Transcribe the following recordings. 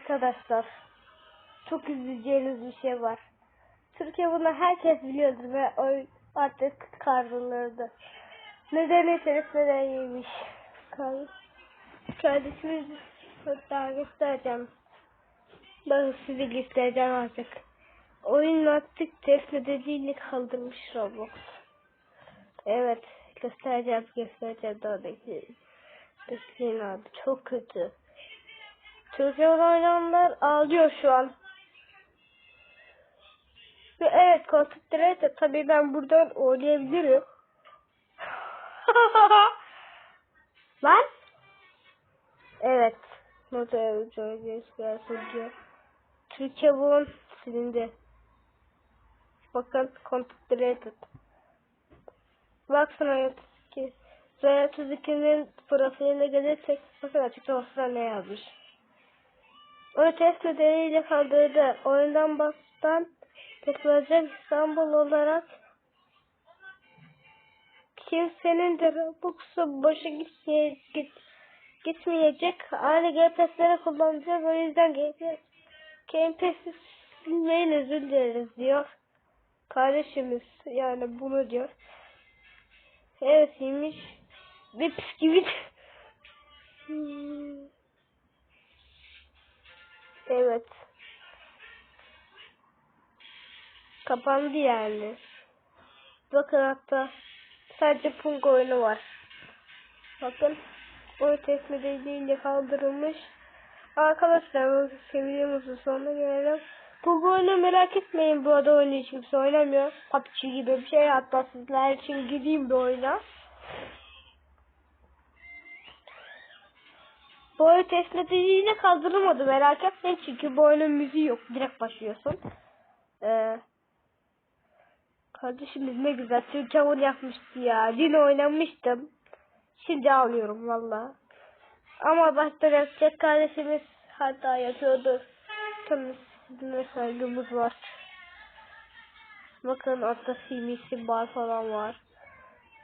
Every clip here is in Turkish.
Arkadaşlar çok üzüleceğiniz bir şey var. Türkiye bunu herkes biliyordu ve o artık kaldırılırdı. Neden yeteriz neden yemiş. Kar- Kardeşimiz hatta göstereceğim. Ben size göstereceğim artık. Oyun artık test nedeniyle kaldırmış Roblox. Evet göstereceğim göstereceğim daha bekleyin. Bekleyin abi çok kötü. Türkiye'de oynayanlar ağlıyor şu an. Ve evet konsantre tabii ben buradan oynayabilirim. Lan? Evet. Not diyor. Türkiye bunun silindi. Bakın konsantre Baksana ki Zaya 32'nin profiline gelirsek bakın açıklamasına ne yazmış. O test nedeniyle kaldırdı. Oyundan baştan teknoloji İstanbul olarak kimsenin de Robux'u boşa gitmeye, git, gitmeyecek. Aynı GPS'leri kullanacak. O yüzden GPS GPS'i silmeyin özür dileriz diyor. Kardeşimiz yani bunu diyor. Evet iyiymiş. Ve bisküvit. Hmm. Evet. Kapandı yani. Bakın hatta sadece Punk oyunu var. Bakın o test nedeniyle kaldırılmış. Arkadaşlar videomuzun sonuna gelelim. Bu oyunu merak etmeyin bu arada oyunu hiç kimse oynamıyor. PUBG gibi bir şey hatta sizler için gideyim bir oyuna. Bu oyun test nedeniyle kaldırılmadı merak etmeyin çünkü bu oyunun müziği yok direkt başlıyorsun. Ee, kardeşimiz ne güzel Türkçe oyun yapmıştı ya. Dün oynamıştım. Şimdi ağlıyorum valla. Ama başta yapacak kardeşimiz hata yapıyordu. Sizinle saygımız var. Bakın altta simisi bar falan var.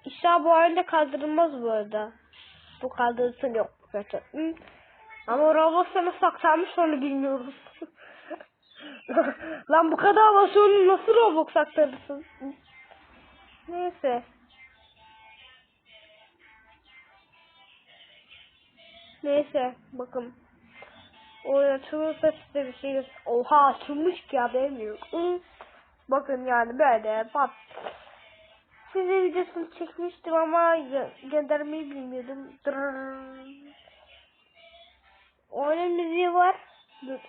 İnşallah bu oyunda kaldırılmaz bu arada. Bu kaldırılsın yok zaten. Ama Roblox'a nasıl saklanmış onu bilmiyorum. Lan bu kadar basıyorsun nasıl Roblox aktarırsın? Neyse. Neyse bakın. Oyun açılırsa size bir şey Oha açılmış ki haberim yok. Bakın yani böyle bak. Size videosunu çekmiştim ama gö- göndermeyi bilmiyordum. Dırrrr. Oyunun müziği var. Dur.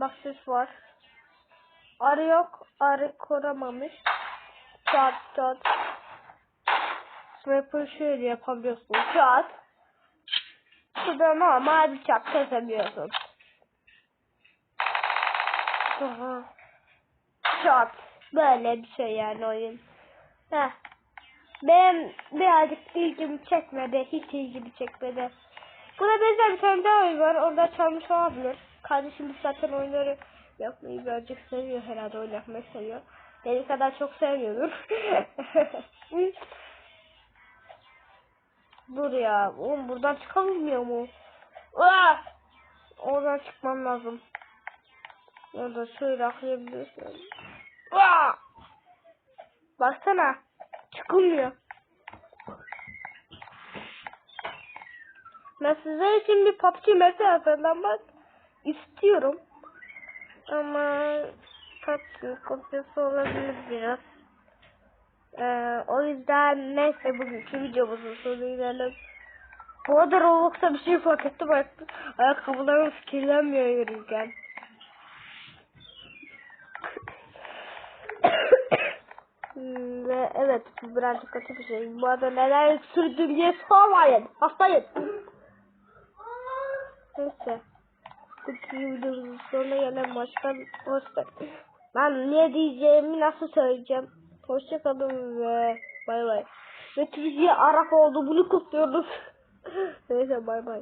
Bak ses var. Arı yok. Arı koramamış. Çat çat. Sniper şöyle yapabiliyorsun. Çat. Şurada normal bir çat kesemiyorsun. Aha. Çat. Böyle bir şey yani oyun. Heh. Benim birazcık ilgimi çekmedi. Hiç ilgimi çekmedi. Buna benzer bir tane daha oyun var. Orada çalmış olabilir. Kardeşim zaten oyunları yapmayı birazcık seviyor herhalde. Oyun yapmayı seviyor. Benim kadar çok sevmiyordur. Dur ya. Oğlum buradan çıkamıyor mu? Aa! Oradan çıkmam lazım. Ya da şöyle aklayabilirsin. Baksana. Çıkılmıyor. Ben için bir PUBG mesela bak istiyorum. Ama PUBG kopyası olabilir biraz. Ee, o yüzden neyse bugünkü videomuzun sonuna gelelim. Bu arada Roblox'ta bir şey fark ettim. Ayak, ayakkabılarım kirlenmiyor yürürken. Hmm, Ve evet birazcık kötü bir şey. Bu arada neler sürdüm diye sormayın. Hastayım. Neyse. Bu videomuzun sonuna gelen başka hoşça. Ben ne diyeceğimi nasıl söyleyeceğim. Hoşçakalın ve bay bay. Ve Türkiye Arap oldu bunu kutluyoruz. Neyse bay bay.